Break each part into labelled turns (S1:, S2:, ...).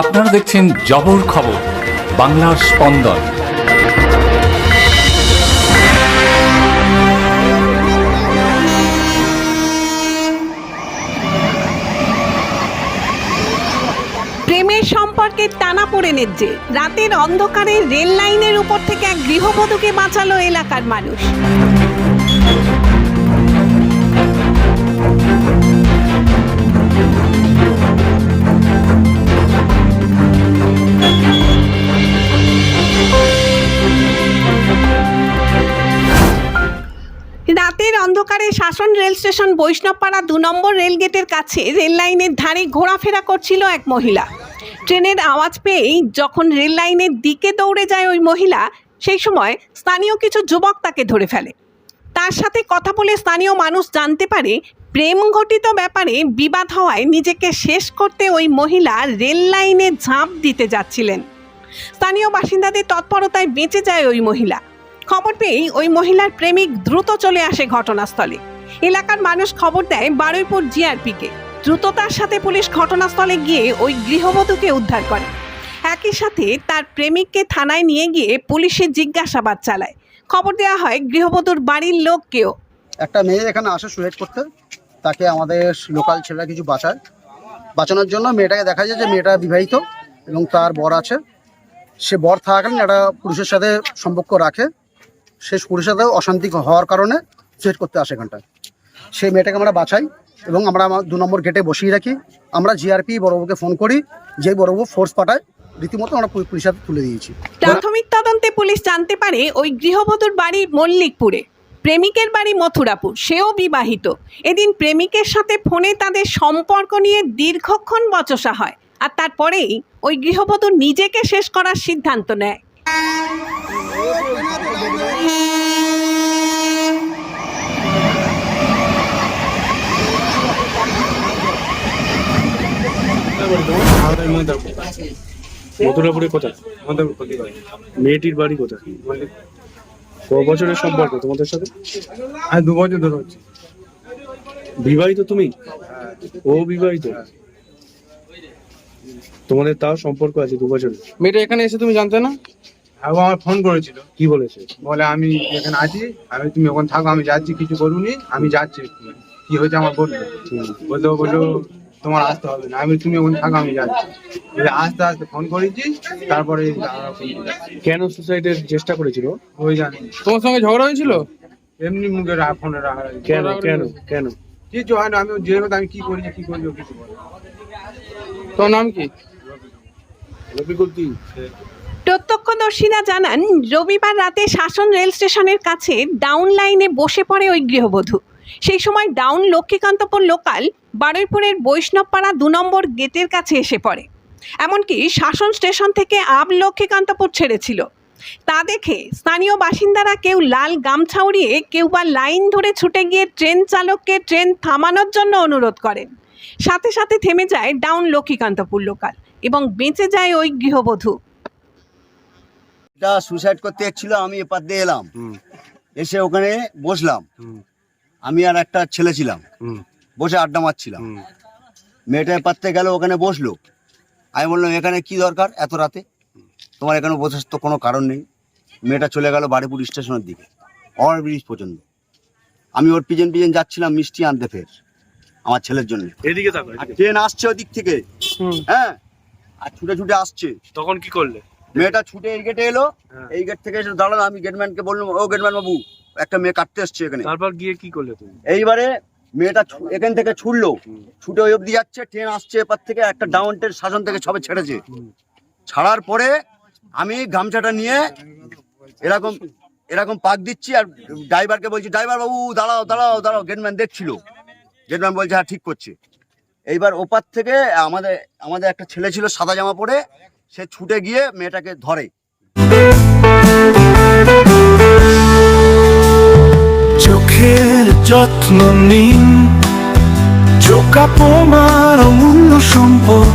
S1: আপনারা দেখছেন জবর খবর, বাংলার স্পন্দন।
S2: প্রেমের সম্পর্কে টানা পড়েনের যে রাতের অন্ধকারে রেল লাইনের উপর থেকে এক গৃহবধূকে বাঁচালো এলাকার মানুষ। অন্ধকারে শাসন রেল স্টেশন বৈষ্ণবপাড়া দু নম্বর রেল গেটের কাছে রেল লাইনের ধারে ঘোরাফেরা করছিল এক মহিলা। ট্রেনের আওয়াজ পেয়েই যখন রেল লাইনের দিকে দৌড়ে যায় ওই মহিলা, সেই সময় স্থানীয় কিছু যুবক তাকে ধরে ফেলে। তার সাথে কথা বলে স্থানীয় মানুষ জানতে পারে, প্রেম ঘটিত ব্যাপারে বিবাদ হওয়ায় নিজেকে শেষ করতে ওই মহিলা রেল লাইনে ঝাঁপ দিতে যাচ্ছিলেন। স্থানীয় বাসিন্দাদের তৎপরতায় বেঁচে যায় ওই মহিলা। খবর পেয়েই ওই মহিলার প্রেমিক দ্রুত চলে আসে ঘটনাস্থলে। এলাকার মানুষ খবর দেয় বারুইপুর জিআরপিকে। দ্রুততার সাথে পুলিশ ঘটনাস্থলে গিয়ে ওই গৃহবধূকে উদ্ধার করে। একই সাথে তার প্রেমিককে থানায় নিয়ে গিয়ে পুলিশের জিজ্ঞাসাবাদ চালায়। খবর দেওয়া হয় গৃহবধূর বাড়ির লোককেও।
S3: একটা মেয়ে এখানে আসে সুয়েট করতে। তাকে আমাদের লোকাল ছেলেরা কিছু বাঁচায়। বাঁচানোর জন্য মেয়েটাকে দেখা যায় যে মেয়েটা বিবাহিত এবং তার বর আছে। সে বর থাকাকালীন একটা পুরুষের সাথে সম্পর্ক রাখে। সে পুরুষের অশান্তি হওয়ার কারণে সুয়েট করতে আসে এখানটায়। সেই মেয়েটাকে আমরা বাঁচাই এবং আমরা আমার দু নম্বর গেটে বসিয়ে রাখি। আমরা জিআরপি বড়বাবুকে ফোন করি যে বড়বাবু ফোর্স পাঠায়, রীতিমতো আমরা পুলিশ- হাতে তুলে দিয়েছি।
S2: প্রাথমিক তদন্তে পুলিশ জানতে পারে ওই গৃহবধূর বাড়ি মল্লিকপুরে। প্রেমিকের বাড়ি মথুরাপুর, সেও বিবাহিত। এদিন প্রেমিকের সাথে ফোনে তাদের সম্পর্ক নিয়ে দীর্ঘক্ষণ বচসা হয়। আর তারপরেই ওই গৃহবধূ নিজেকে শেষ করার সিদ্ধান্ত নেয়।
S4: মথুরাপুরে কোথায় আমাদের মেয়েটির বাড়ি কোথায়? ক বছরের সম্পর্ক তোমাদের সাথে?
S5: আর দু বছর ধরে হচ্ছে।
S4: বিবাহিত তুমি? ও বিবাহিত? তোমাদের তাও সম্পর্ক আছে দু বছরের?
S5: মেয়েটা এখানে এসে তুমি জানতে না? ও আমার ফোন করেছিল।
S4: কি বলেছে?
S5: বলে আমি এখানে আছি আমি তুমি ওখানে থাকো আমি যাচ্ছি কিছু করুনি আমি যাচ্ছি। কি হয়েছে আমার বলল বলল বলল তোমার আসতে হবে না আমি তুমি ওখানে থাকো আমি যাচ্ছি। বলে আস্তে আস্তে ফোন করেছি তারপরে।
S4: কেন সুসাইডের চেষ্টা করেছিল?
S5: ওই জানি তোমার সঙ্গে ঝগড়া হয়েছিল? এমনি মুখে ফোনে রাখা
S4: কেন কেন কেন?
S5: কিছু হয় না আমি যে আমি কি করি কি করি কিছু বলে তোর নাম কি?
S4: রফিকুল কি?
S2: প্রত্যক্ষদর্শীরা জানান, রবিবার রাতে শাসন রেল স্টেশনের কাছে ডাউন লাইনে বসে পড়ে ওই গৃহবধূ। সেই সময় ডাউন লক্ষ্মীকান্তপুর লোকাল বারুইপুরের বৈষ্ণবপাড়া দু নম্বর গেটের কাছে এসে পড়ে। এমনকি শাসন স্টেশন থেকে আব লক্ষ্মীকান্তপুর ছেড়েছিল। তা দেখে স্থানীয় বাসিন্দারা কেউ লাল গামছা উড়িয়ে কেউ বা লাইন ধরে ছুটে গিয়ে ট্রেন চালককে ট্রেন থামানোর জন্য অনুরোধ করেন। সাথে সাথে থেমে যায় ডাউন লক্ষ্মীকান্তপুর লোকাল এবং বেঁচে যায় ওই গৃহবধূ।
S6: এটা সুইসাইড করতে এসেছিল আমি এপার দিয়ে এলাম। এসে ওখানে বসলাম। আমি আর একটা ছেলে ছিলাম। বসে আড্ডা মারছিলাম। মেয়েটা এপার থেকে গেল ওখানে বসল। আমি বললাম এখানে কি দরকার এত রাতে? তোমার এখানে বসার তো কোনো কারণ নেই। মেয়েটা চলে গেল বাড়িপুর স্টেশনের দিকে অর ব্রিজ পর্যন্ত। আমি ওর পিছন পিছন যাচ্ছিলাম মিষ্টি আনতে ফের আমার ছেলের জন্য।
S4: এদিকে
S6: ট্রেন আসছে ওদিক থেকে। হ্যাঁ? আর ছুটে ছুটে আসছে।
S4: তখন কি করলে?
S6: মেয়েটা ছুটে এই গেটে এলো
S4: হ্যাঁ।
S6: এই গেট থেকে এসে দাঁড়াল আমি গেটম্যানকে বললাম ও গেটম্যান বাবু একটা মেয়ে কাটতে এসছে এখানে।
S4: তারপর গিয়ে কি করলে তুমি?
S6: এইবারে মেয়েটা এখান থেকে ছুটলো ছুটে ওই অব্দি যাচ্ছে ট্রেন আসছে এপার থেকে একটা ডাউন ট্রেন শাসন থেকে সবে ছেড়েছে। ছাড়ার পরে আমি গামছাটা নিয়ে এরকম এরকম পাক দিচ্ছি আর ড্রাইভারকে বলছি ড্রাইভার বাবু দাঁড়াও দাঁড়াও দাঁড়াও। গেটম্যান দেখছিল। গেটম্যান বলছে হ্যাঁ ঠিক করছে। এইবার ওপার থেকে আমাদের আমাদের একটা ছেলে ছিল সাদা জামা পরে সে ছুটে গিয়ে মেয়েটাকে ধরে।
S7: চোখের যত্ন নিন অমূল্য সম্পদ,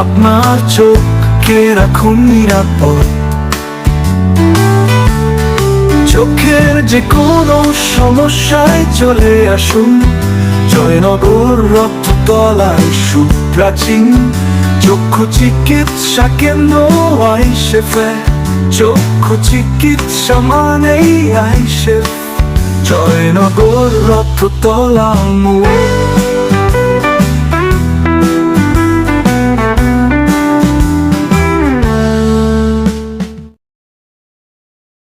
S7: আপনার চোখকে রাখুন নিরাপদ। চোখের যে কোনো সমস্যায় চলে আসুন, জয়নগর রক্ততলায় সুপ্রাচীন চক্ষু চিকিৎসা কেন্দ্র আইসেফে চক্ষু চিকিৎসা মানেই আইসেফ। জয়নগর রথতলা মোড়